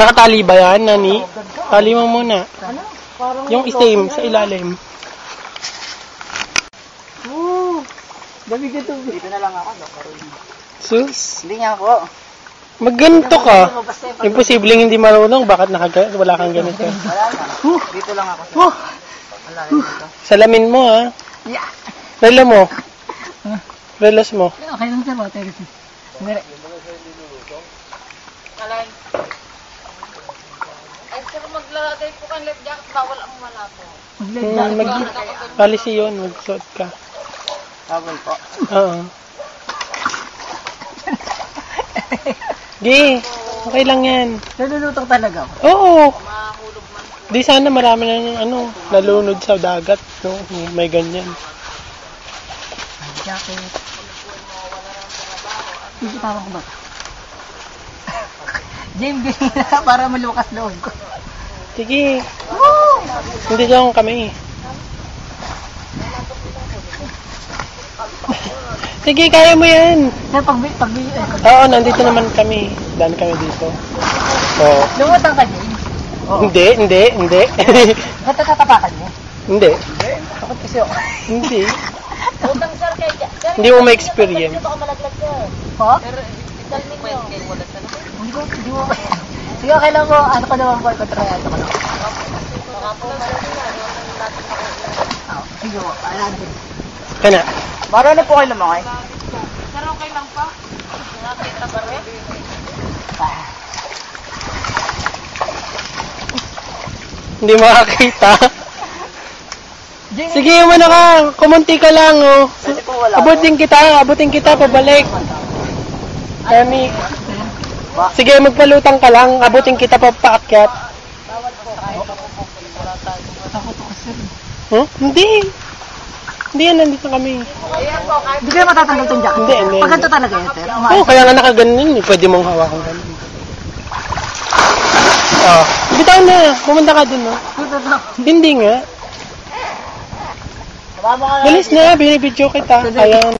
Nakatali ba yan, Nani? Tali mo muna. Yung same sa ilalim. Oo. Dami ka tubig. Dito na lang ako, no? Sus, Hindi nga ako. magganto ka. Imposibleng hindi marunong. Bakit nakaga wala kang ganito? Wala na. Dito lang ako. Oh, Wala dito. salamin mo, ha? Yeah. Relo mo. Relos mo. Okay lang sir, water. Mere. Ay, sir, maglalagay po kang life jacket, bawal ang wala po. Hmm, mag policy yun. Magsuot ka. Tawal po. Oo. Gi, okay lang yan. Nalulutong talaga ako. Oo. Di sana marami na ng ano, nalunod sa dagat, no? May ganyan. Jacket. Hindi tama ko ba? Binila para malukas loob ko. Sige. Hindi lang kami. Sige, kaya mo yan. Sir, pag, pag, Oo, nandito naman kami. Dan kami dito. Oo. lumutang ka, James. Hindi, hindi, hindi. Ba't natatapakan mo? hindi. Takot kasi ako. Hindi. Utang, sir, kay Sir, Hindi mo ma-experience. baka malaglag, sir. Ha? Pero. Wala talaga. Hindi ko, hindi mo. Sige, okay lang mo. Ano ko naman po, kontra ano ko lang. Baka po, Ah, Sige mo, ayan din. Kana. Marami po kayo lumakay? Sir, okay lang pa? Nakakita ba rin? Hindi makakita. Sige, umano ka. Kumunti ka lang, oh. Wala. Abutin kita, abutin kita, pabalik. Kami. Sige, magpalutang ka lang. Abutin kita pa paakyat. Takot ako, sir. Huh? Hindi. Hindi yan, nandito kami. Hindi kayo matatanggal tong jacket. Hindi, hindi, Pag ganito talaga yan, sir. Oo, oh, kaya nga nakaganon eh. Pwede mong hawakan ganun. Oh, bitaw na. Pumunta ka dun, no? Dito na. Hindi nga. Bilis na, binibidyo kita. Kaya